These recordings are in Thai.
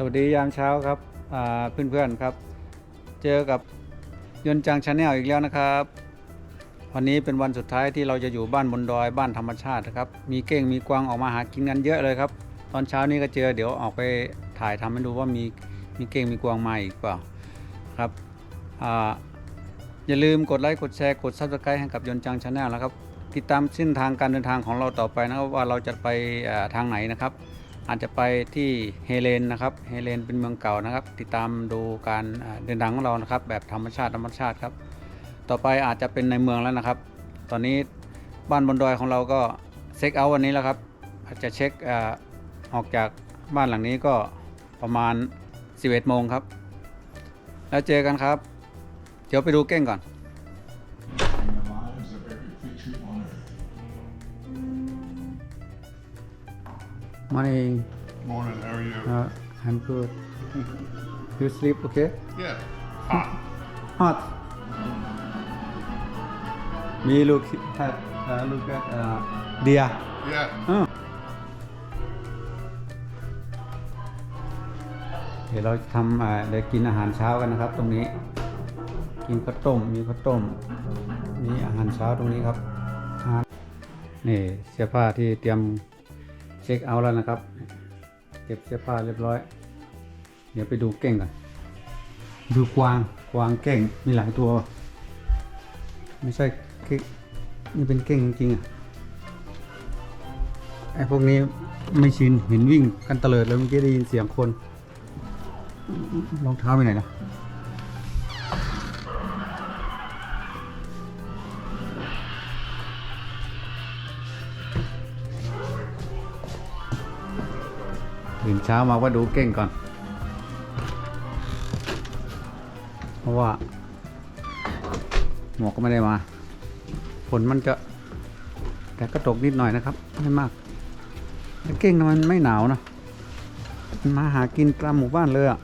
สวัสดียามเช้าครับเพื่อนๆครับ เจอกับยนจังชาแนลอีกแล้วนะครับ วันนี้เป็นวันสุดท้ายที่เราจะอยู่บ้านบนดอยบ้านธรรมชาตินะครับมีเก้งมีกวางออกมาหากินกันเยอะเลยครับ ตอนเช้านี้ก็เจอเดี๋ยวออกไปถ่ายทำให้ดูว่ามีมีเก้งมีกวางมาอีกเปล่าครับออย่าลืมกดไลค์กดแชร์กด subscribe ให้กับยนจังชาแนลนะครับ ติดตามเส้นทางการเดินทางของเราต่อไปนะครับว่าเราจะไปทางไหนนะครับ อาจจะไปที่เฮเลนนะครับ เฮเลนเป็นเมืองเก่านะครับ ติดตามดูการเดินทางของเรานะครับ แบบธรรมชาติธรรมชาติครับ ต่อไปอาจจะเป็นในเมืองแล้วนะครับ ตอนนี้บ้านบนดอยของเราก็เช็คเอาท์วันนี้แล้วครับ อาจจะเช็คออกจากบ้านหลังนี้ก็ประมาณ 11โมงครับ แล้วเจอกันครับ เดี๋ยวไปดูเก้งก่อน Morning Morning, how are you? uh, I'm good you sleep okay yeah. Hot. hot me look at uh, look at uh, deer Yeah. เดี๋ยวเราทำอ่าเดี๋ยวกินอาหารเช้ากันนะครับ ตรงนี้ กินข้าวต้มมีข้าวต้มมีอาหารเช้าตรงนี้ครับอาหารนี่เสื้อผ้าที่เตรียมเช็คเอาท์แล้วนะครับ เก็บเสื้อผ้าเรียบร้อย เดี๋ยวไปดูเก้งก่อนดูกวางกวางเก้งมีหลายตัว ไม่ใช่เก้งนี่เป็นเก้งจริงๆอะไอ้พวกนี้ไม่ชินเห็นวิ่งกันเตลิดเลยเมื่อกี้ได้ยินเสียงคนรองเท้าไปไหนนะ เช้ามาว่าดูเก่งก่อน เพราะว่า หมวกก็ไม่ได้มา ฝนมันจะ แต่ก็ตกนิดหน่อยนะครับ ไม่มากเก่งนะมันไม่หนาวนะมันมาหากินตามหมู่บ้านเลยอะ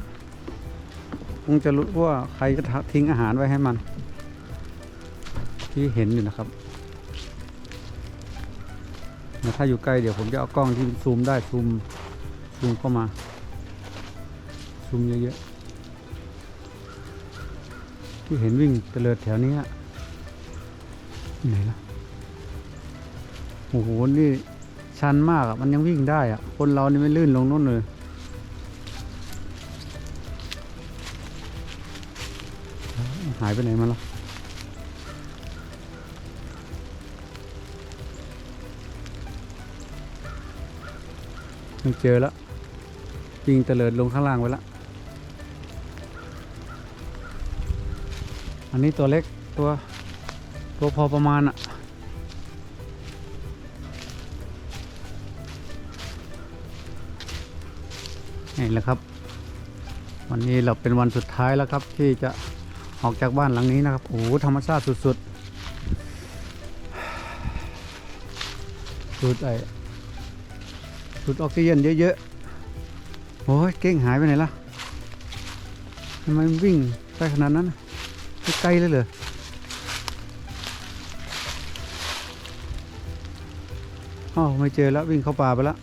คงจะรู้ว่าใครจะทิ้งอาหารไว้ให้มัน ที่เห็นอยู่นะครับแต่ถ้าอยู่ใกล้เดี๋ยวผมจะเอากล้องที่ซูมได้ซูม ซูมเข้ามา ซูมเยอะๆ ที่เห็นวิ่งเตลิดแถวนี้อะไหนล่ะ โอ้โห นี่ชันมากอะ มันยังวิ่งได้อะ คนเรานี่ไม่ลื่นลงนู่นเลยหายไปไหนมาล้วไม่เจอแล้ว วิ่งเตลิดลงข้างล่างไปแล้วอันนี้ตัวเล็กตัวตัวพอประมาณอะนี่แหละครับ วันนี้เราเป็นวันสุดท้ายแล้วครับ ที่จะออกจากบ้านหลังนี้นะครับ โอ้โหธรรมชาติสุดๆสูดไอสูดออกซิเจนเยอะๆ โอ้ยเก้งหายไปไหนล่ะทำไมวิ่งไปขนาดนั้นใกล้เลยเหรออ้าวไม่เจอแล้ววิ่งเข้าป่าไปแล้ว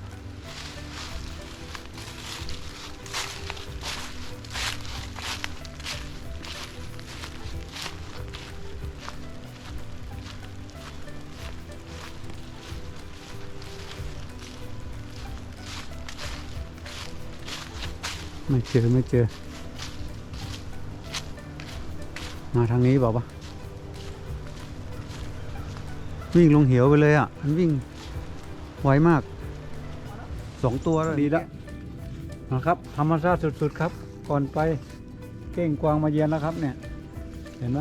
ไม่เจอไม่เจอ มาทางนี้บอกปะวิ่งลงเหวไปเลยอะ มันวิ่งไวมาก สองตัวแล้วดีแล้วนะครับธรรมชาติสุด ๆ ครับ ก่อนไปเก้งกวางมาเยือนแล้วครับ เนี่ย เห็นไหม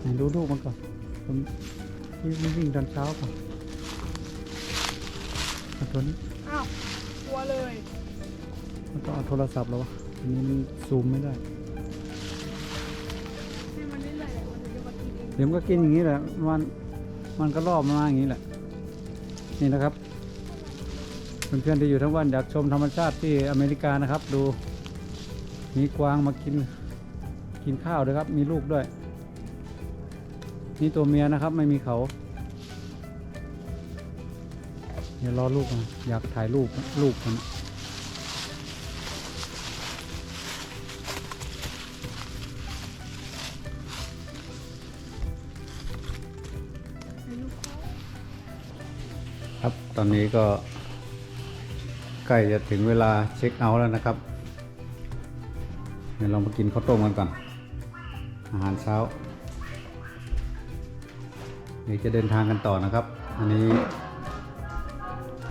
ไหนดูลูกมันก่อนผมที่มันวิ่งตอนเช้าก่อน เอาตัวนี้อ้าวกลัวเลยมันต้องเอาโทรศัพท์แล้ววะอันนี้มันซูมไม่ได้ ให้มันเรื่อยๆแหละมันจะมากินเองเดี๋ยวมันก็กินอย่างนี้แหละ มัน มันก็รอบมาอย่างนี้แหละ นี่นะครับ เพื่อนๆที่อยู่ทั้งวันอยากชมธรรมชาติที่อเมริกานะครับ ดู มีกวางมากิน กินข้าวด้วยครับ มีลูกด้วย นี่ตัวเมียนะครับ ไม่มีเขา เดี๋ยวรอลูกนะอยากถ่ายรูปลูกมันครับตอนนี้ก็ใกล้จะถึงเวลาเช็คเอาท์แล้วนะครับ เดี๋ยวเรามากินข้าวต้มกันก่อน อาหารเช้า เดี๋ยวจะเดินทางกันต่อนะครับ อันนี้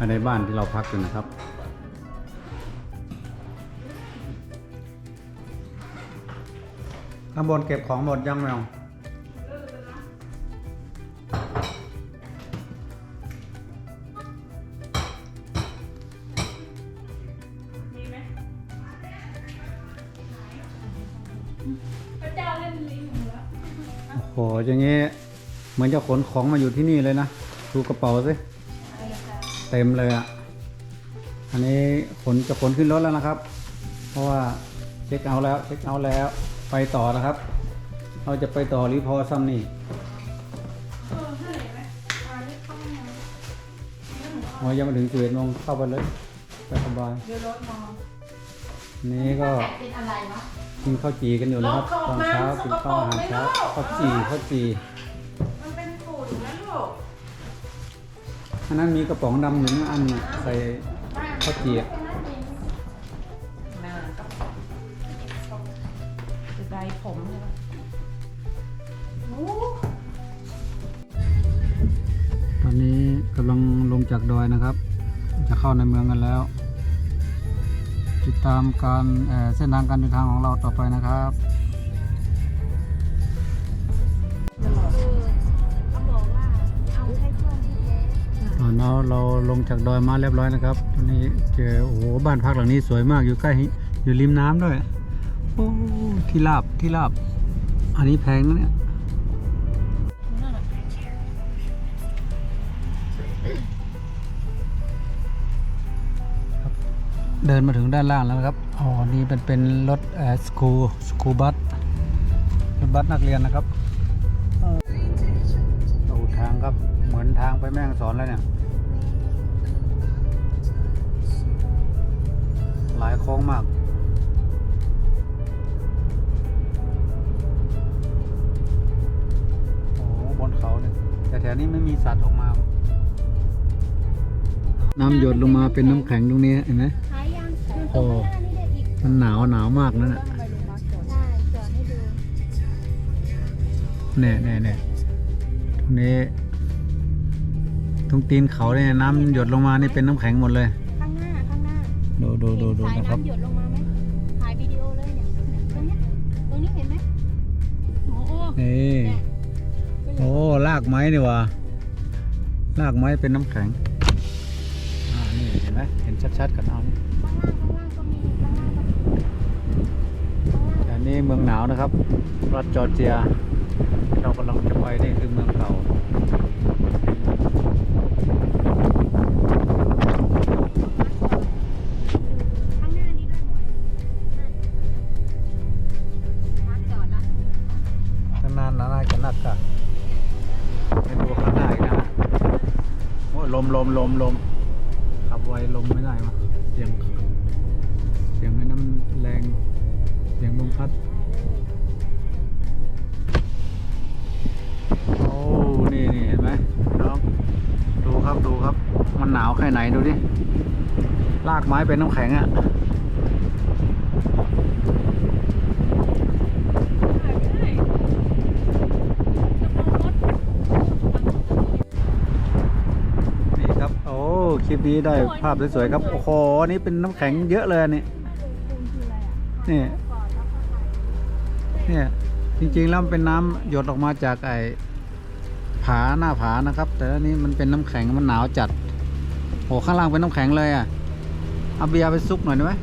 ายในบ้านที่เราพักอยู่นะครับ ข้างบนเก็บของหมดยังแมวมีไหมพระเจ้าเล่นลิงหนูแล้วโอ้โหอย่างงี้ เหมือนจะขนของมาอยู่ที่นี่เลยนะ ดูกระเป๋าสิ เต็มเลยอะ อันนี้ขนจะขนขึ้นรถแล้วนะครับ เพราะว่าเช็คเอาท์แล้วเช็คเอาท์แล้วไปต่อนะครับ เราจะไปต่อรีพอร์ตซัมนี่เออให้ไหนไหมอ่าได้เข้าห้องน้ำอ๋อยังมาถึงสิบเอ็ดโมงเข้าไปเลยไปสบายเดี๋ยวรถมานี่ก็เป็นอะไรวะกินข้าวจีกันอยู่นะครับตอนเช้ากินข้าวอาหารเช้าข้าวจีข้าวจีมันเป็นฝุ่นนะลูก อันนั้นมีกระป๋องดำหนึ่งอันนะใส่ข้าวจีอะน่ากับจะได้ผมใช่ไหมตอนนี้กำลังลงจากดอยนะครับ จะเข้าในเมืองกันแล้ว ติดตามการเเส้นทางการเดินทางของเราต่อไปนะครับ ตอนนี้เราลงจากดอยมาเรียบร้อยนะครับตอนนี้เจอโอ้โหบ้านพักหลังนี้สวยมากอยู่ใกล้อยู่ริมน้ำด้วยโอ้ที่ราบที่ราบ อันนี้แพงนะเนี่ยเดินมาถึงด้านล่างแล้วนะครับอ๋อนี่เป็นเป็นรถเอ่อสกูสกูบัสรถบัสนักเรียนนะครับดูทางครับ เหมือนทางไปแม่งสอนแล้วเนี่ย หลายโค้งมาก โอ้โหบนเขาเนี่ย แต่แถวนี้ไม่มีสัตว์ออกมา น้ำหยดลงมาเป็นน้ำแข็งตรงนี้เห็นไหมท้ายยังอยู่ตโอ้รงหน้านี่ได้อีกมันหนาวหนาวมากนั่นแหละไปลงมาจอดได้จอดให้ดูเนี่ยเนี่ยเนี่ยตรงนี้ ตรงตีนเขาเนี่ยน้ำหยดลงมานี่เป็นน้ำแข็งหมดเลย ดูดูดูดูสายนะครับ น้ำหยดลงมาไหมถ่ายวิดีโอเลยเนี่ยเนี่ยตรงเนี้ยตรงนี้เห็นไหมโอ้โหนี่เนี่ยก็อย่างโอ้ลากไม้นี่หว่าลากไม้เป็นน้ำแข็งอ่านี่เห็นไหมเห็นชัดๆกับน้ำข้างล่างข้างล่างก็มีข้างล่างก็มีข้างล่างแต่นี่เมืองหนาวนะครับรัฐจอร์เจีย เรากำลังจะไปนี่คือเมืองเก่า ลม ขับไวลมไม่ได้วะเสียงเสียงไอ้น้ำแรงเสียงลมพัดโอ้นี่นี่เห็นไหมน้องดูครับดูครับ มันหนาวแค่ไหนดูดิลากไม้เป็นน้ำแข็งอะ่ะ นี่ครับ โอ้ ค ลิปนี้ได้ภาพสวยๆครับ โอ้โหนี่เป็นน้ำแข็งเยอะเลยอันนี่นี่เนี่ยจริงๆแล้วมันเป็นน้ำหยดออกมาจากไอ้ผาหน้าผานะครับ แต่อันนี้มันเป็นน้ำแข็งมันหนาวจัดโอ้ข้างล่างเป็นน้ำแข็งเลยอะเอาเบียร์ไปซุกหน่อยได้ไหม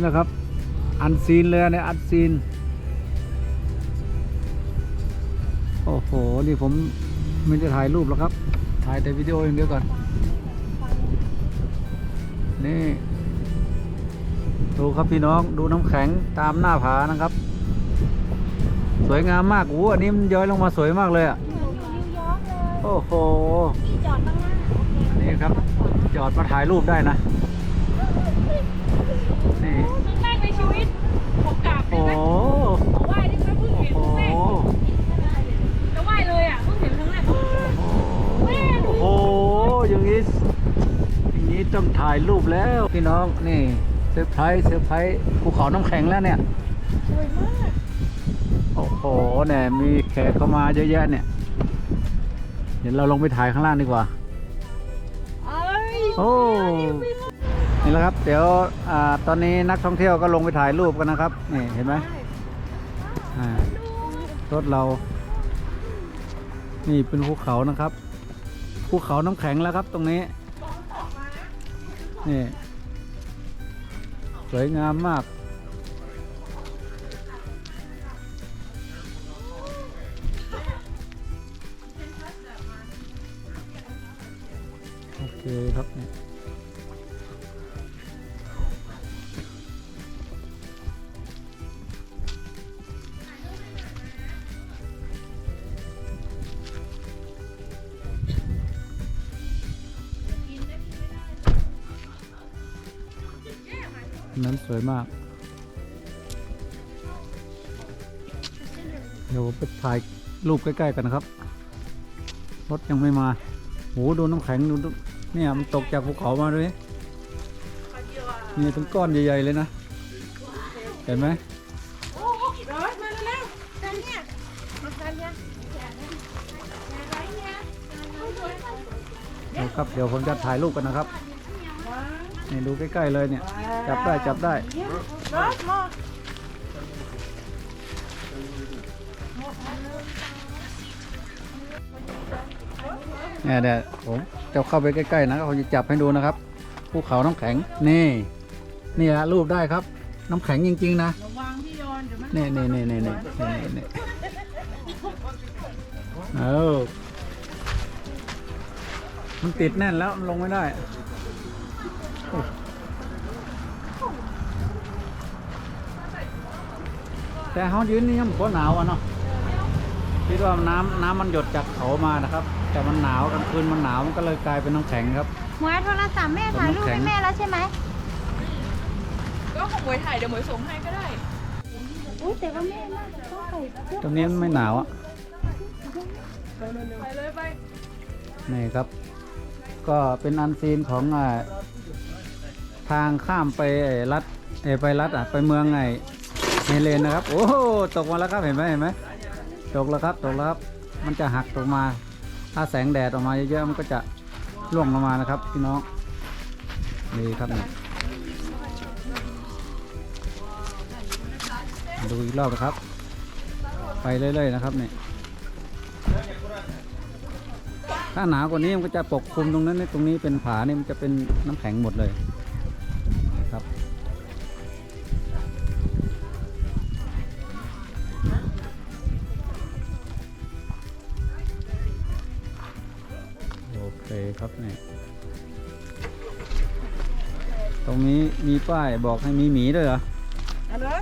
นนี้แหละครับ อันซีนเลยเนี่ยอันซีน โอ้โห นี่ผมไม่ได้ถ่ายรูปแล้วครับ ถ่ายแต่วิดีโออย่างเดียวก่อน นี่ ดูครับพี่น้อง ดูน้ำแข็งตามหน้าผานะครับ สวยงามมากโอ้โหอันนี้มันย้อยลงมาสวยมากเลยอะเหมือนอยู่นิวยอร์กเลยโอ้โหพี่จอดข้างหน้าโอเคนี่ครับ จอดมาถ่ายรูปได้นะ อย่างนี้อย่างนี้ต้องถ่ายรูปแล้วพี่น้องนี่เซอร์ไพรส์เซอร์ไพรส์ภูเขาน้ำแข็งแล้วเนี่ยสวยมากโอ้โหเนี่ยมีแขกเข้ามาเยอะแยะเนี่ย เดี๋ยวเราลงไปถ่ายข้างล่างดีกว่าเอ้ยโอ้นี่แหละครับ เดี๋ยวอาตอนนี้นักท่องเที่ยวก็ลงไปถ่ายรูปกันนะครับนี่เห็นไหมอ่ารถเรา นี่เป็นภูเขานะครับ ภูเขาน้ำแข็งแล้วครับตรงนี้นี่สวยงามมากโอเคครับ ถ่ายรูปใกล้ๆกันนะครับ รถยังไม่มาโหดูน้ำแข็งดูดูเนี่ยมันตกจากภูเขามาด้วยนี่เป็นก้อนใหญ่ๆเลยนะ เห็นไหมร้อยมาเร็วๆกันเนี่ยมากันเนี่ยเดี๋ยวครับเดี๋ยวผมจะถ่ายรูปกันนะครับนี่ดูใกล้ๆเลยเนี่ย จับได้จับได้ เนี่ยเดี๋ยวผมจะเข้าไปใกล้ๆนะผมจะจับให้ดูนะครับภูเขาน้ำแข็งนี่นี่ฮะรูปได้ครับ น้ำแข็งจริง ๆ นะระวังพี่ยอนเดี๋ยวมันนี่นี่นี่นี่นี่นี่นี่เออมันติดแน่นแล้วมันลงไม่ได้โอ้แต่เขายืนนี่ยังบ่หนาวอะเนาะคิดว่าน้ำน้ำมันหยดจากเขามานะครับ แต่มันหนาวกลางคืนมันหนาวมันก็เลยกลายเป็นน้ำแข็งครับ หมวยโทรศัพท์แม่ถ่ายรูปให้แม่แล้วใช่ไหมก็ของหมวยถ่ายเดี๋ยวหมวยส่งให้ก็ได้อุ้ยแต่ว่าแม่น่าจะต้องใส่เสื้อตรงนี้มันไม่หนาวอะไปเลยไปนี่ครับ ก็เป็นอันซีนของอ่าทางข้ามไปไอ้รัฐเอยไปรัฐอะไปเมืองไงเฮเลนนะครับ โอ้โหตกมาแล้วครับเห็นไหมเห็นไหมตกแล้วครับตกแล้วครับ มันจะหักตกมา ถ้าแสงแดดออกมาเยอะๆมันก็จะร่วงลงมานะครับ พี่น้องนี่ครับนี่ดูอีกรอบนะครับ ไปเรื่อยๆนะครับนี่ถ้าหนาวกว่านี้มันก็จะปกคลุมตรงนั้นนี่ตรงนี้เป็นผานี่มันจะเป็นน้ำแข็งหมดเลย มีป้ายบอกให้มีหมีด้วยเหรอเอาเลย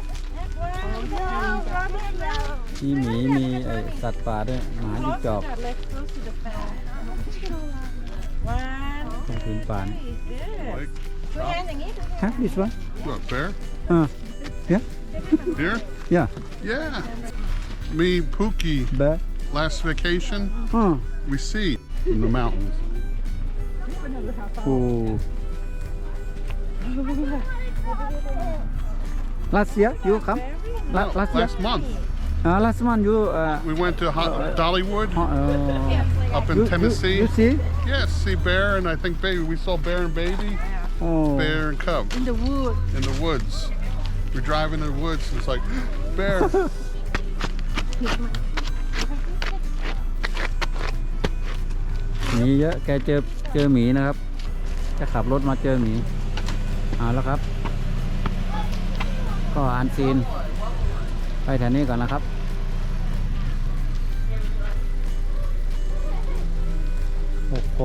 มีหมีมีไอสัตว์ป่าด้วยหมาจิ้งจอกจัดเลย close to the fan one ตรงพื้นป่าน Like, ช่วยแอนอย่างนี้ฮะ this one what, bear? อ่า yeah Deer? yeah Yeah. Me, Pookie, bear last vacation, อ่า we see in the mountains. โอ้ last year you come? La last year? Month. Uh, last month you. Uh, we went to uh, Dollywood uh, up in you, Tennessee. You, you see? Yes, see bear and I think baby. We saw bear and baby, oh. bear and cub. In the woods. In the woods. We're driving in the woods and it's like bear. This เอาแล้วครับ ก็อันซีน ไปแถวนี้ก่อนนะครับ โอ้โห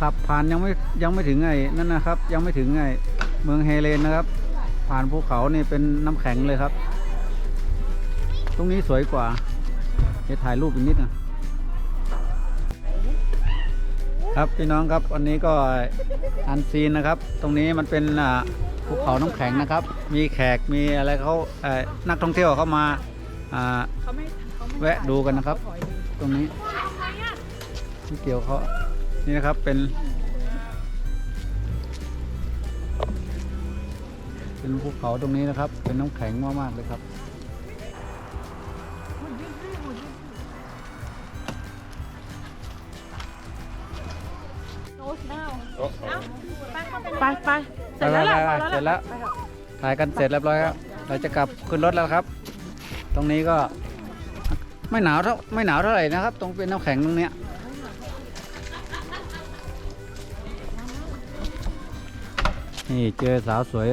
ขับผ่านยังไม่ยังไม่ถึงไงนั่นนะครับ ยังไม่ถึงไงเมืองเฮเลนนะครับ ผ่านภูเขานี่เป็นน้ำแข็งเลยครับ ตรงนี้สวยกว่าเดี๋ยวถ่ายรูปอีกนิดนะ ครับพี่น้องครับวันนี้ก็อันซีนนะครับ ตรงนี้มันเป็นภูเขาน้ำแข็งนะครับ มีแขกมีอะไรเขาเออนักท่องเที่ยวเข้ามาอ่าแวะดูกันนะครับ ตรงนี้ที่เกี่ยวเขานี่นะครับเป็น เป็นภูเขาตรงนี้นะครับ เป็นน้ำแข็งมากๆเลยครับ ไปเข้าไปไปไปเสร็จแล้วล่ะไปพอๆๆเสร็จแล้ว ไปเถอะถ่ายกันเสร็จเรียบร้อยครับ เราจะกลับขึ้นรถแล้วครับ ตรงนี้ก็ไม่หนาวเท่าไม่หนาวเท่าไหร่นะครับ ตรงเป็นน้ำแข็งตรงเนี้ย นี่เจอสาวสวย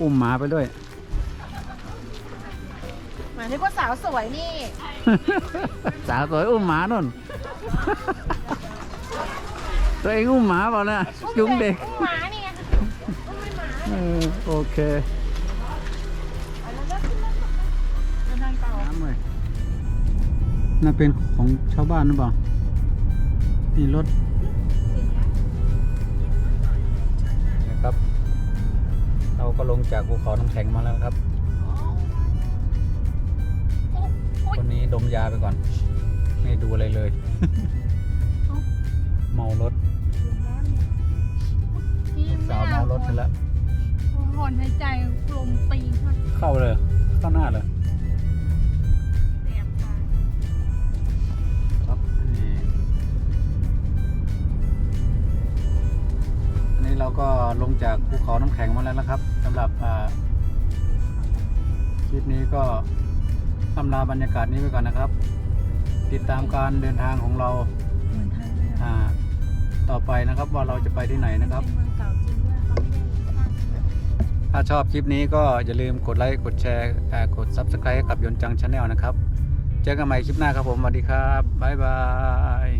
อุ้มหมาไปด้วย หมายถึงว่าสาวสวยนี่ สาวสวยอุ้มหมานุ่น ตัวเองอุ้มหมาเปล่านะจุงเด็กหมานี่ไงเออโอเคเดินทางต่อน้ำเลยน่าเป็นของชาวบ้านหรือเปล่านี่รถนี่ครับ เราก็ลงจากภูเขาน้ำแข็งมาแล้วครับคนนี้ดมยาไปก่อน ไม่ดูอะไรเลย เมารถ ถไปแล้วถอนหายใจลมตีเข้าเข้าเลย เข้าหน้าเลยแสบตาครับนี่อันนี้เราก็ลงจากภูเขาน้ำแข็งมาแล้วนะครับสำหรับอ่าคลิปนี้ก็ทำลาบรรยากาศนี้ไปก่อนนะครับ ติดตามการเดินทางของเราเหมือนไทยเลยอะอ่าต่อไปนะครับว่าเราจะไปที่ไหนนะครับเป็นเมืองเก่า ถ้าชอบคลิปนี้ก็อย่าลืมกดไลค์กดแชร์กด Subscribe ให้กับยนจังชาแนลนะครับ เจอกันใหม่คลิปหน้าครับผมสวัสดีครับบ๊ายบาย